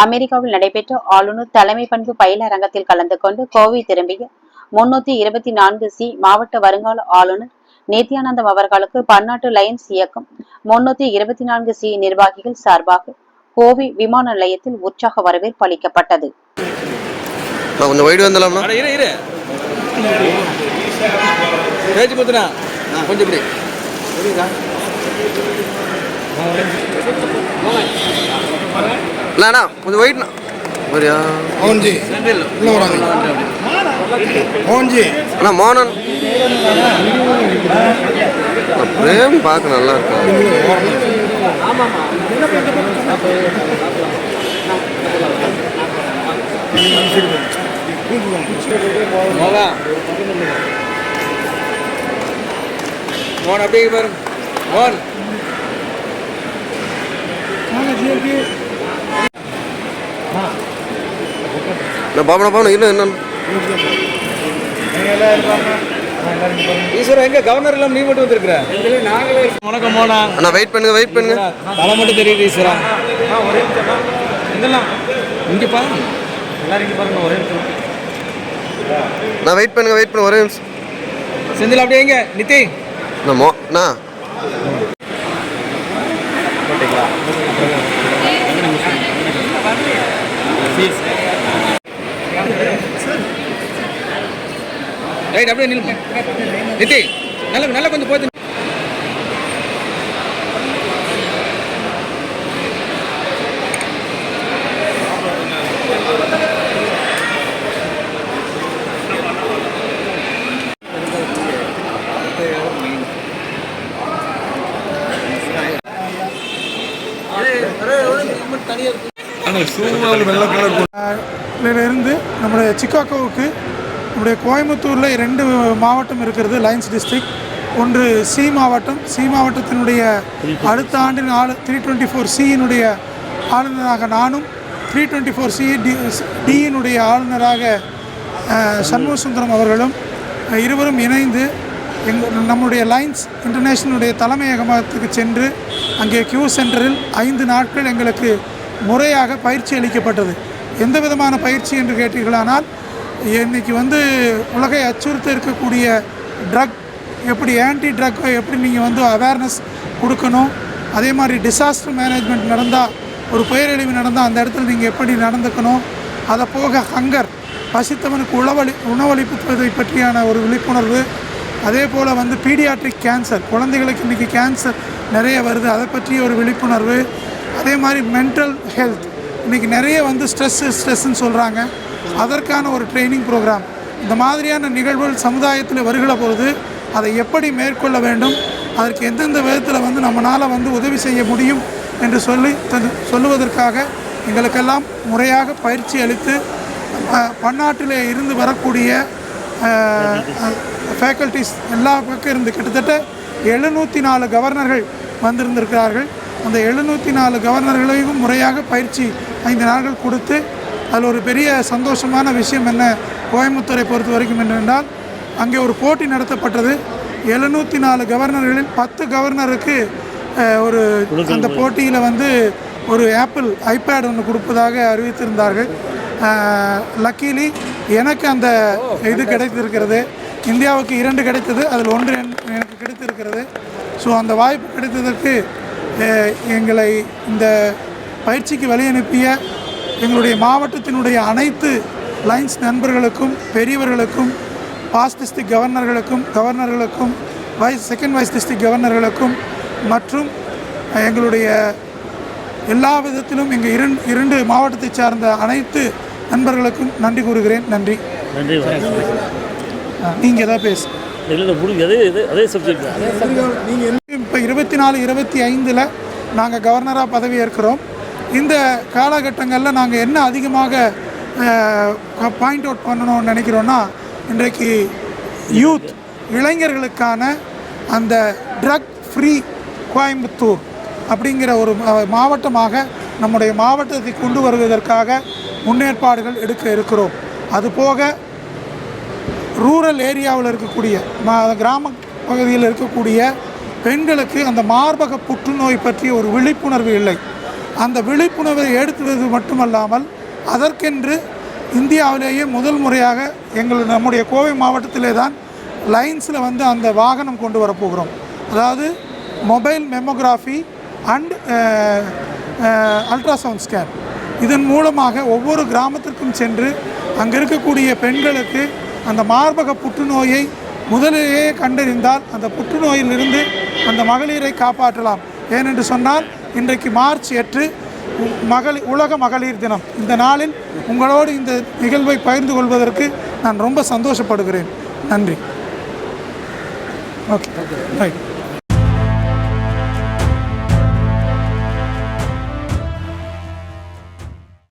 அமெரிக்காவில் நடைபெற்ற ஆளுநர் தலைமை பண்பு பயிலரங்கத்தில் கலந்து கொண்டு கோவை திரும்பிய முன்னூத்தி இருபத்தி நான்கு சி மாவட்ட வருங்கால ஆளுநர் நித்யானந்தம் அவர்களுக்கு பன்னாட்டு லயன்ஸ் இயக்கம் முன்னூத்தி இருபத்தி நான்கு சி நிர்வாகிகள் சார்பாக கோவை விமான நிலையத்தில் உற்சாக வரவேற்பு அளிக்கப்பட்டது. கொஞ்சம் இல்லைண்ணா கொஞ்சம் வெயிட்ண்ணா வரியா மோகன் ஜி உள்ள வராங்க. மோகன் ஜி அண்ணா அண்ணா, பிரேம் பார்க்க நல்லா இருக்கா? அப்படியே மோகன். நான் பாப்பனா பாப்பனா இல்லை என்ன ஈஸ்வரா எங்க கவர்னர் எல்லாம் நீ மட்டும் வந்திருக்கிற? வணக்கம் மோனா. அண்ணா வெயிட் பண்ணுங்க வெயிட் பண்ணுங்க. தலை மட்டும் தெரியுது ஈஸ்வரா. இதெல்லாம் இங்க பாருங்க எல்லாரும் இங்க பாருங்க ஒரே நான் வெயிட் பண்ணுங்க வெயிட் பண்ணுங்க ஒரே நிமிஷம். செந்தில் அப்படியே எங்க? நித்தி நான் மோ ரைட் அப்படியே நில்லுங்க நித்தி நல்ல நல்ல கொஞ்சம் போச்சு இருந்து நம்முடைய சிக்காகோவுக்கு நம்முடைய கோயம்புத்தூரில் ரெண்டு மாவட்டம் இருக்கிறது லைன்ஸ் டிஸ்ட்ரிக்ட் ஒன்று சி மாவட்டம். சி மாவட்டத்தினுடைய அடுத்த ஆண்டின் ஆளு த்ரீ டுவெண்ட்டி ஃபோர் சியினுடைய ஆளுநராக நானும் three twenty four C D டியினுடைய ஆளுநராக அஹ், சண்முக சுந்தரம் அவர்களும் இருவரும் இணைந்து எங் நம்முடைய லைன்ஸ் இன்டர்நேஷனலுடைய தலைமையகமத்துக்கு சென்று அங்கே கியூ சென்டரில் ஐந்து நாட்கள் எங்களுக்கு முறையாக பயிற்சி அளிக்கப்பட்டது. எந்த விதமான பயிற்சி என்று கேட்டீர்களானால் இன்னைக்கு வந்து உலகை அச்சுறுத்த இருக்கக்கூடிய ட்ரக் எப்படி ஆன்டி ட்ரக் எப்படி நீங்கள் வந்து அவேர்னஸ் கொடுக்கணும்? அதே மாதிரி டிசாஸ்டர் மேனேஜ்மெண்ட் நடந்தால் ஒரு பேரழிவு நடந்தால் அந்த இடத்துல நீங்கள் எப்படி நடந்துக்கணும்? அதை போக ஹங்கர் பசித்தவனுக்கு உணவளி உணவளிப்பதை பற்றியான ஒரு விழிப்புணர்வு. அதே போல் வந்து பீடியாட்ரிக் கேன்சர் குழந்தைகளுக்கு இன்றைக்கி கேன்சர் நிறைய வருது. அதை பற்றிய ஒரு விழிப்புணர்வு. அதே மாதிரி மென்டல் ஹெல்த் இன்றைக்கி நிறைய வந்து ஸ்ட்ரெஸ்ஸு ஸ்ட்ரெஸ்ஸுன்னு சொல்கிறாங்க அதற்கான ஒரு ட்ரைனிங் ப்ரோக்ராம் இந்த மாதிரியான நிகழ்வுகள் சமுதாயத்தில் வருகிற பொழுது அதை எப்படி மேற்கொள்ள வேண்டும்? அதற்கு எந்தெந்த விதத்தில் வந்து நம்மளால் வந்து உதவி செய்ய முடியும் என்று சொல்லி சொல்லுவதற்காக எங்களுக்கெல்லாம் முறையாக பயிற்சி அளித்து பன்னாட்டில் இருந்து வரக்கூடிய ஃபேக்கல்டிஸ் எல்லா பக்கம் இருந்து கிட்டத்தட்ட எழுநூற்றி நாலு கவர்னர்கள் வந்திருந்திருக்கிறார்கள். அந்த எழுநூற்றி நாலு கவர்னர்களையும் முறையாக பயிற்சி ஐந்து நாட்கள் கொடுத்து அதில் ஒரு பெரிய சந்தோஷமான விஷயம் என்ன? கோயம்புத்தூரை பொறுத்த வரைக்கும் என்னென்றால் அங்கே ஒரு போட்டி நடத்தப்பட்டது. எழுநூற்றி நாலு கவர்னர்களில் பத்து கவர்னருக்கு ஒரு அந்த போட்டியில் வந்து ஒரு ஆப்பிள் ஐபேட் ஒன்று கொடுப்பதாக அறிவித்திருந்தார்கள். லக்கீலி எனக்கு அந்த இது கிடைத்திருக்கிறது. இந்தியாவுக்கு இரண்டு கிடைத்தது அதில் ஒன்று என்- எனக்கு கிடைத்திருக்கிறது. ஸோ அந்த வாய்ப்பு கிடைத்ததற்கு எங்களை இந்த பயிற்சிக்கு வழி அனுப்பிய எங்களுடைய மாவட்டத்தினுடைய அனைத்து லைன்ஸ் நண்பர்களுக்கும் பெரியவர்களுக்கும் பாஸ் டிஸ்ட்ரிக்ட் கவர்னர்களுக்கும் கவர்னர்களுக்கும் வைஸ் செகண்ட் வைஸ் டிஸ்ட்ரிக்ட் கவர்னர்களுக்கும் மற்றும் எங்களுடைய எல்லா விதத்திலும் எங்கள் இரண்டு இரண்டு மாவட்டத்தைச் சார்ந்த அனைத்து நண்பர்களுக்கும் நன்றி கூறுகிறேன். நன்றி. நன்றி. நீங்கள் எதாவது பேசு. அதே சப்ஜெக்ட் நீங்கள் இப்போ இருபத்தி நாலு இருபத்தி ஐந்தில் நாங்கள் கவர்னராக பதவி ஏற்கிறோம். இந்த காலகட்டங்களில் நாங்கள் என்ன அதிகமாக பாயிண்ட் அவுட் பண்ணணும்னு நினைக்கிறோன்னா இன்றைக்கு யூத் இளைஞர்களுக்கான அந்த ட்ரக் ஃப்ரீ கோயம்புத்தூர் அப்படிங்கிற ஒரு மாவட்டமாக நம்முடைய மாவட்டத்தை கொண்டு வருவதற்காக முன்னேற்பாடுகள் எடுக்க இருக்கிறோம். அதுபோக ரூரல் ஏரியாவில் இருக்கக்கூடிய கிராம பகுதியில் இருக்கக்கூடிய பெண்களுக்கு அந்த மார்பக புற்றுநோய் பற்றிய ஒரு விழிப்புணர்வு இல்லை. அந்த விழிப்புணர்வை எடுத்துவது மட்டுமல்லாமல் அதற்கென்று இந்தியாவிலேயே முதல் முறையாக எங்கள் நம்முடைய கோவை மாவட்டத்திலே தான் லைன்ஸில் வந்து அந்த வாகனம் கொண்டு வரப்போகிறோம். அதாவது mobile mammography and ultrasound scan. இதன் மூலமாக ஒவ்வொரு கிராமத்திற்கும் சென்று அங்கே இருக்கக்கூடிய பெண்களுக்கு அந்த மார்பக புற்றுநோயை முதலிலேயே கண்டறிந்தால் அந்த புற்றுநோயிலிருந்து அந்த மகளிரை காப்பாற்றலாம். ஏனென்று சொன்னால் இன்றைக்கு மார்ச் எட்டு மகளிர் உலக மகளிர் தினம். இந்த நாளில் உங்களோடு இந்த நிகழ்வை பகிர்ந்து கொள்வதற்கு நான் ரொம்ப சந்தோஷப்படுகிறேன். நன்றி. ஓகே. ரைட்